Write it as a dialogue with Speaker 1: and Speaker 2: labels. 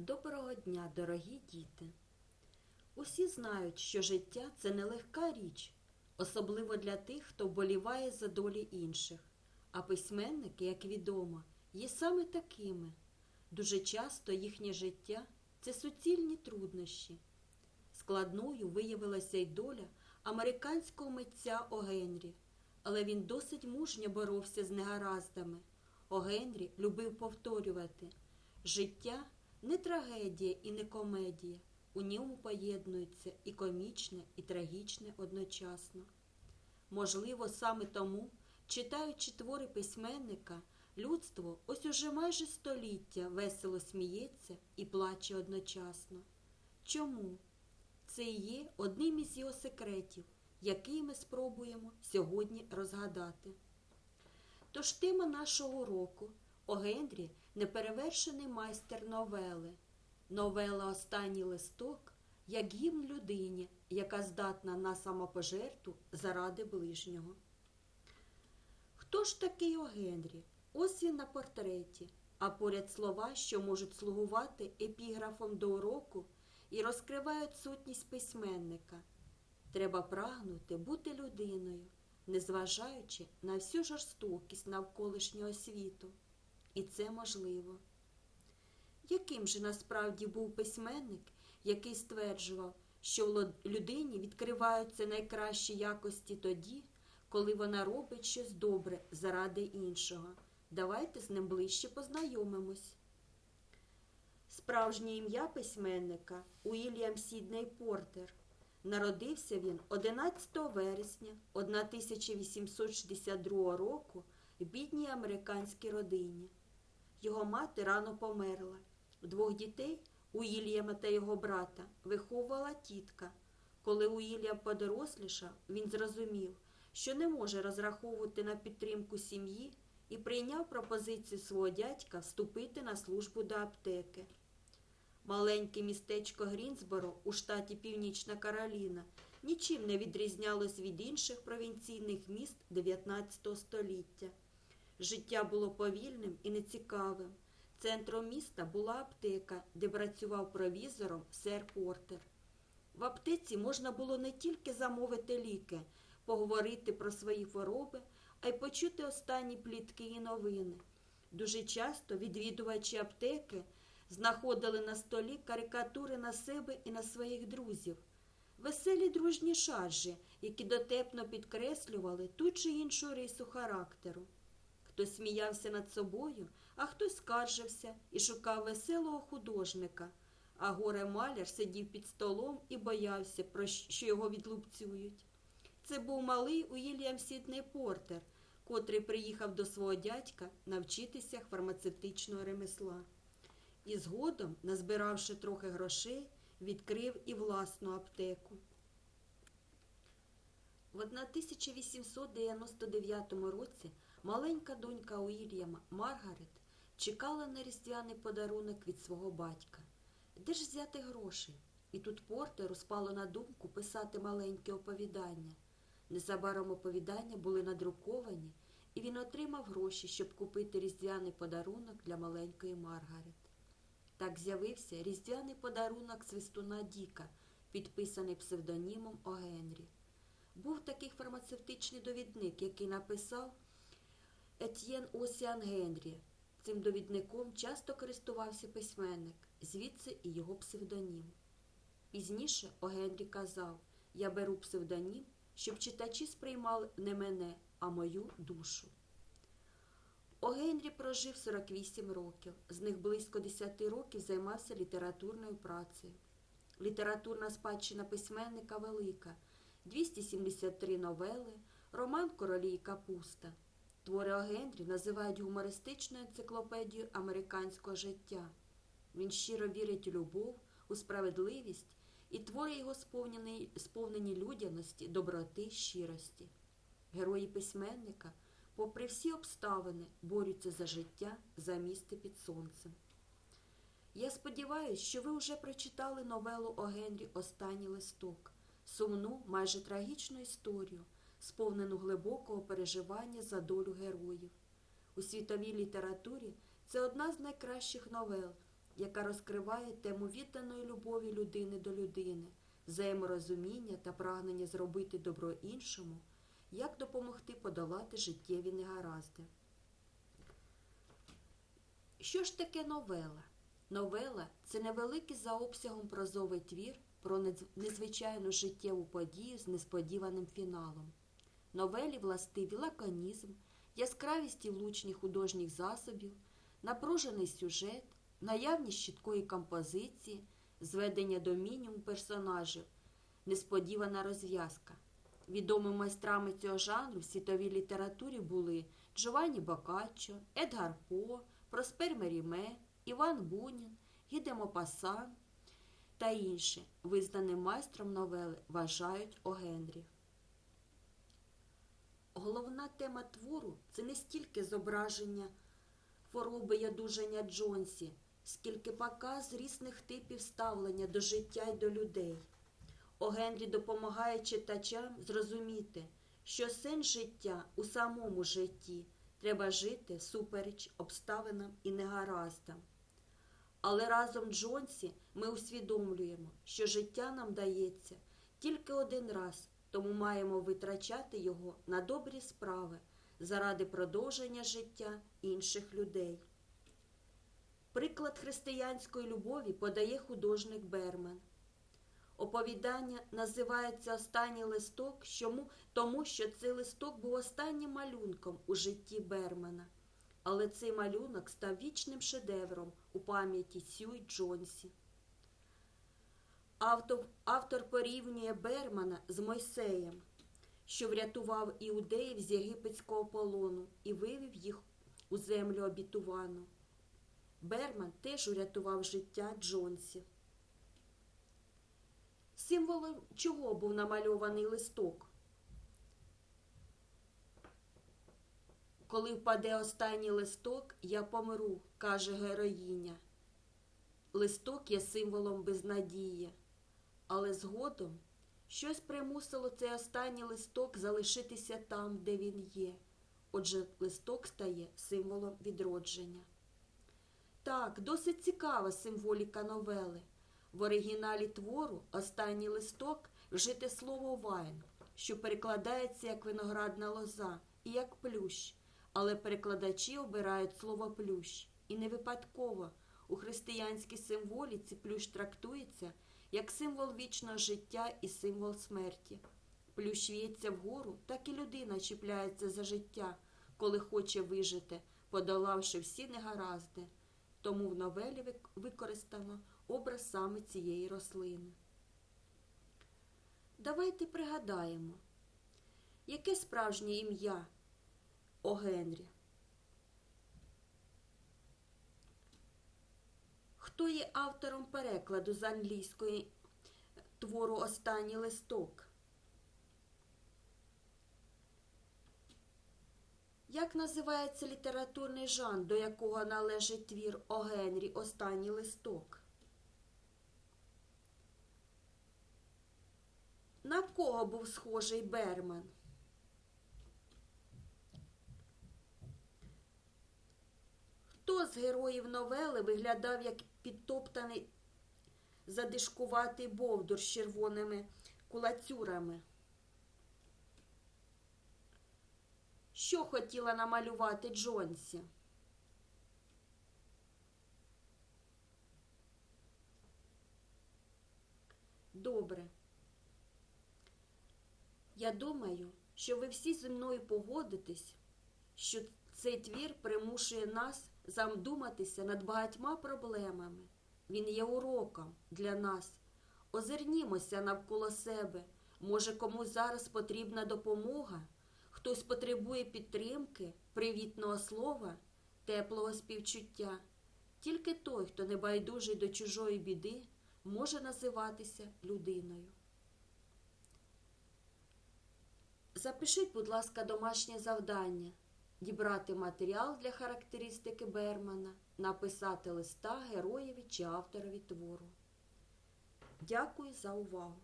Speaker 1: Доброго дня, дорогі діти! Усі знають, що життя це нелегка річ, особливо для тих, хто вболіває за долі інших. А письменники, як відомо, є саме такими. Дуже часто їхнє життя це суцільні труднощі. Складною виявилася й доля американського митця О. Генрі, але він досить мужньо боровся з негараздами. О. Генрі любив повторювати життя не трагедія і не комедія. У ньому поєднується і комічне, і трагічне одночасно. Можливо, саме тому, читаючи твори письменника, людство ось уже майже століття весело сміється і плаче одночасно. Чому? Це і є одним із його секретів, який ми спробуємо сьогодні розгадати. Тож тема нашого уроку О Генрі неперевершений майстер новели. Новела Останній листок як гімн людині, яка здатна на самопожертву заради ближнього. Хто ж такий О Генрі? Ось він на портреті, а поряд слова, що можуть слугувати епіграфом до уроку і розкривають сутність письменника. Треба прагнути бути людиною, незважаючи на всю жорстокість навколишнього світу. І це можливо. Яким же насправді був письменник, який стверджував, що в людині відкриваються найкращі якості тоді, коли вона робить щось добре заради іншого? Давайте з ним ближче познайомимось. Справжнє ім'я письменника Уільям Сідней Портер. Народився він 11 вересня 1862 року в бідній американській родині. Його мати рано померла. Двох дітей Уільяма та його брата виховувала тітка. Коли Уільям подорослішав, він зрозумів, що не може розраховувати на підтримку сім'ї і прийняв пропозицію свого дядька вступити на службу до аптеки. Маленьке містечко Грінсборо у штаті Північна Кароліна нічим не відрізнялось від інших провінційних міст 19 століття. Життя було повільним і нецікавим. Центром міста була аптека, де працював провізором сер Портер. В аптеці можна було не тільки замовити ліки, поговорити про свої хвороби, а й почути останні плітки і новини. Дуже часто відвідувачі аптеки знаходили на столі карикатури на себе і на своїх друзів, веселі дружні шаржі, які дотепно підкреслювали ту чи іншу рису характеру. Хтось сміявся над собою, а хтось скаржився і шукав веселого художника, а горе маляр сидів під столом і боявся, що його відлупцюють. Це був малий Уільям Сідней Портер, котрий приїхав до свого дядька навчитися фармацевтичного ремесла. І згодом, назбиравши трохи грошей, відкрив і власну аптеку. В 1899 році маленька донька Уільяма Маргарет чекала на різдвяний подарунок від свого батька. Де ж взяти грошей? І тут Портеру спало на думку писати маленьке оповідання. Незабаром оповідання були надруковані, і він отримав гроші, щоб купити різдвяний подарунок для маленької Маргарет. Так з'явився різдвяний подарунок свистуна Діка, підписаний псевдонімом О. Генрі. Був такий фармацевтичний довідник, який написав Етьєн Осіан Генрі. Цим довідником часто користувався письменник, звідси і його псевдонім. Пізніше О. Генрі казав Я беру псевдонім, щоб читачі сприймали не мене, а мою душу. О Генрі прожив 48 років, з них близько 10 років займався літературною працею. Літературна спадщина письменника велика, 273 новели, роман Королі і Капуста. Твори О Генрі називають гумористичною енциклопедією американського життя. Він щиро вірить у любов, у справедливість і твори його сповнені, сповнені людяності, доброти, щирості. Герої письменника – попри всі обставини, борються за життя, за місце під сонцем. Я сподіваюся, що ви вже прочитали новелу О Останній листок, сумну, майже трагічну історію, сповнену глибокого переживання за долю героїв. У світовій літературі це одна з найкращих новел, яка розкриває тему відданої любові людини до людини, взаєморозуміння та прагнення зробити добро іншому, як допомогти подолати життєві негаразди. Що ж таке новела? Новела це невеликий за обсягом прозовий твір про незвичайну життєву подію з несподіваним фіналом. Новелі властиві лаконізм, яскравість і влучні художніх засобів, напружений сюжет, наявність чіткої композиції, зведення до мінімуму персонажів, несподівана розв'язка. Відомими майстрами цього жанру в світовій літературі були Джованні Боккаччо, Едгар По, Проспер Меріме, Іван Бунін, Гіде Мопасан та інші. Визнаним майстром новели вважають О. Головна тема твору це не стільки зображення хвороби й одужання Джонсі, скільки показ різних типів ставлення до життя й до людей. О Генрі допомагає читачам зрозуміти, що сенс життя у самому житті треба жити всупереч обставинам і негараздам. Але разом Джонсі ми усвідомлюємо, що життя нам дається тільки один раз, тому маємо витрачати його на добрі справи заради продовження життя інших людей. Приклад християнської любові подає художник Бермен. Оповідання називається Останній листок, тому що цей листок був останнім малюнком у житті Бермена. Але цей малюнок став вічним шедевром у пам'яті Сю й Джонсі. Автор, автор порівнює Бермана з Мойсеєм, що врятував іудеїв з єгипетського полону і вивів їх у землю обітувану. Берман теж урятував життя Джонсі. Символом чого був намальований листок? Коли впаде останній листок, я помру, каже героїня. Листок є символом безнадії, але згодом щось примусило цей останній листок залишитися там, де він є. Отже, листок стає символом відродження. Так, досить цікава символіка новели. В оригіналі твору останній листок вжите слово вайн, що перекладається як виноградна лоза і як плющ, але перекладачі обирають слово плющ. І не випадково у християнській символіці плющ трактується як символ вічного життя і символ смерті. Плющ в'ється вгору, так і людина чіпляється за життя, коли хоче вижити, подолавши всі негаразди. Тому в новелі вик- використано образ саме цієї рослини. Давайте пригадаємо, яке справжнє ім'я О Генрі? Хто є автором перекладу з англійської твору Останній листок? Як називається літературний жанр, до якого належить твір О Генрі Останній листок? На кого був схожий Берман? Хто з героїв новели виглядав як підтоптаний задишкуватий бовдур з червоними кулацюрами? Що хотіла намалювати Джонсі? Добре. Я думаю, що ви всі зі мною погодитесь, що цей твір примушує нас замдуматися над багатьма проблемами. Він є уроком для нас. Озирнімося навколо себе. Може, комусь зараз потрібна допомога, хтось потребує підтримки, привітного слова, теплого співчуття. Тільки той, хто не байдужий до чужої біди, може називатися людиною. Запишіть, будь ласка, домашнє завдання. Дібрати матеріал для характеристики Бермана, написати листа героєві чи авторові твору. Дякую за увагу!